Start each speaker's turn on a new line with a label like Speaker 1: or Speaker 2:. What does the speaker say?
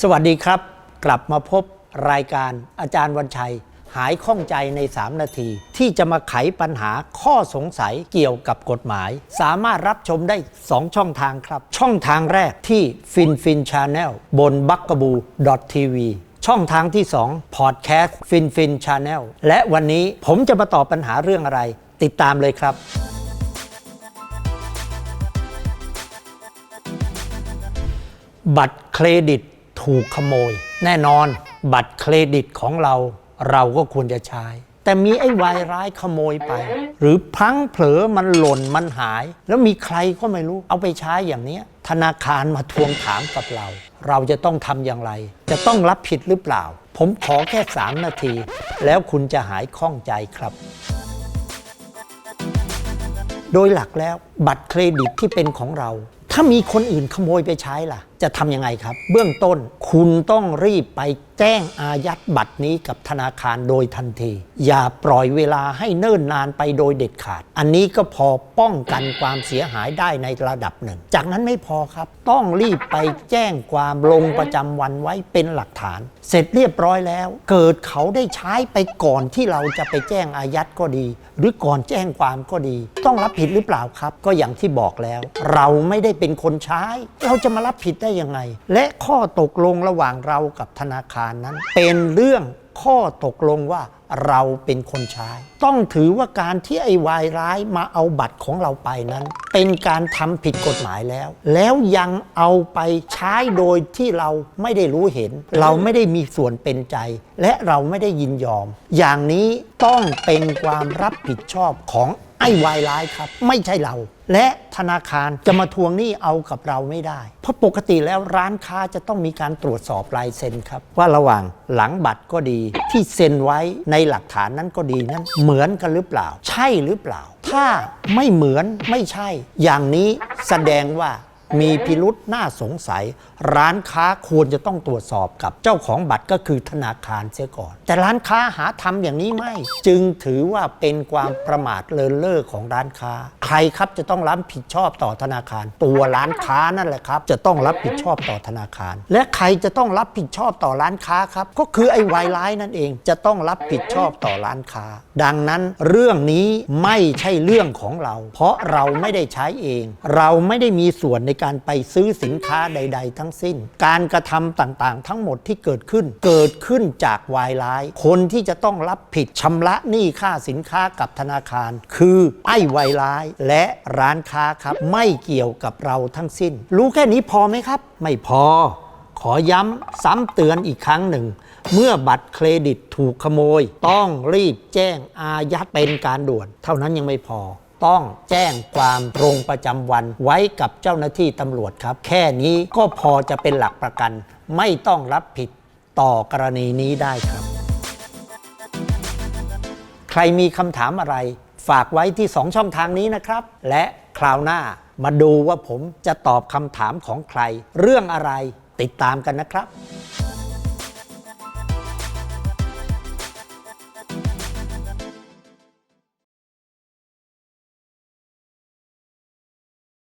Speaker 1: สวัสดีครับ กลับมาพบรายการอาจารย์วันชัย หายข้องใจใน 3 นาที ที่จะมาไขปัญหาข้อสงสัยเกี่ยวกับกฎหมาย สามารถรับชมได้ 2 ช่องทางครับ ช่องทางแรกที่ฟินฟินชาแนลบนบักกบูทีวีช่องทางที่ 2 พอดแคสต์ฟินฟินชาแนลและวันนี้ผมจะมาตอบปัญหาเรื่องอะไร ติดตามเลยครับบัตรเครดิต ถูกขโมย แน่นอนบัตรเครดิตของเราเราก็ควรจะใช้ แต่มีไอ้วายร้ายขโมยไป หรือพังเผลอมันหล่นมันหาย แล้วมีใครก็ไม่รู้เอาไปใช้อย่างนี้ธนาคารมาทวงถามกับเรา เราจะต้องทำอย่างไร จะต้องรับผิดหรือเปล่า ผมขอแค่ 3 นาที แล้วคุณจะหายข้องใจครับโดยหลักแล้วบัตรเครดิตที่เป็นของเรา ถ้ามีคนอื่นขโมยไปใช้ล่ะ จะทำยังไงครับ เบื้องต้นคุณต้องรีบไปแจ้งอายัดบัตรนี้กับธนาคารโดยทันที อย่าปล่อยเวลาให้เนิ่นนานไปโดยเด็ดขาด อันนี้ก็พอป้องกันความเสียหายได้ในระดับหนึ่ง จากนั้นไม่พอครับ ต้องรีบไปแจ้งความลงประจำวันไว้เป็นหลักฐาน เสร็จเรียบร้อยแล้ว เกิดเขาได้ใช้ไปก่อนที่เราจะไปแจ้งอายัดก็ดี หรือก่อนแจ้งความก็ดี ต้องรับผิดหรือเปล่าครับ ก็อย่างที่บอกแล้ว เราไม่ได้เป็นคนใช้ เราจะมารับผิดได้ยังไง และข้อตกลงระหว่างเรากับธนาคารนั้น เป็นเรื่องข้อตกลงว่าเราเป็นคนใช้ ต้องถือว่าการที่ไอ้วายร้ายมาเอาบัตรของเราไปนั้น เป็นการทำผิดกฎหมายแล้ว แล้วยังเอาไปใช้โดยที่เราไม่ได้รู้เห็น เราไม่ได้มีส่วนเป็นใจ และเราไม่ได้ยินยอม อย่างนี้ต้องเป็นความรับผิดชอบของไอ้วายร้ายครับ ไม่ใช่เรา และธนาคารจะมาทวงหนี้เอากับเราไม่ได้ เพราะปกติแล้วร้านค้าจะต้องมีการตรวจสอบลายเซ็นครับ ว่าระหว่างหลังบัตรก็ดี ที่เซ็นไว้ในหลักฐานนั้นก็ดีนั้นเหมือนกันหรือเปล่า ใช่หรือเปล่าถ้าไม่เหมือนไม่ใช่ อย่างนี้แสดงว่ามีพิรุษน่าสงสัย ร้านค้าควรจะต้องตรวจสอบกับเจ้าของบัตรก็คือธนาคารเสียก่อน แต่ร้านค้าหาทำอย่างนี้ไม่ จึงถือว่าเป็นความประมาทเลินเล่อของร้านค้า รครับจะต้องรับผิดชอบต่อธนาคาร ตัวร้านค้านั่นแหละครับ จะต้องรับผิดชอบต่อธนาคาร และใครจะต้องรับผิดชอบต่อร้านค้าครับ ก็คือไอ้วายร้ายนั่นเองจะต้องรับผิดชอบต่อร้านค้า ดังนั้นเรื่องนี้ไม่ใช่เรื่องของเรา เพราะเราไม่ได้ใช้เอง เราไม่ได้มีส่วนในการไปซื้อสินค้าใด ๆ ทั้งสิ้น การกระทำต่างๆ ทั้งหมดที่เกิดขึ้น เกิดขึ้นจากวายร้าย คนที่จะต้องรับผิดชำระหนี้ค่าสินค้ากับธนาคาร คือไอ้วายร้ายและร้านค้าครับ ไม่เกี่ยวกับเราทั้งสิ้น รู้แค่นี้พอไหมครับ ไม่พอ ขอย้ำซ้ำเตือนอีกครั้งหนึ่ง เมื่อบัตรเครดิตถูกขโมย ต้องรีบแจ้งอายัดเป็นการด่วน เท่านั้นยังไม่พอต้องแจ้งความลงประจำวันไว้กับเจ้าหน้าที่ตำรวจครับ แค่นี้ก็พอจะเป็นหลักประกัน ไม่ต้องรับผิดต่อกรณีนี้ได้ครับ ใครมีคำถามอะไร ฝากไว้ที่ 2 ช่องทางนี้นะครับ และคราวหน้ามาดูว่าผมจะตอบคำถามของใคร เรื่องอะไรติดตามกันนะครับ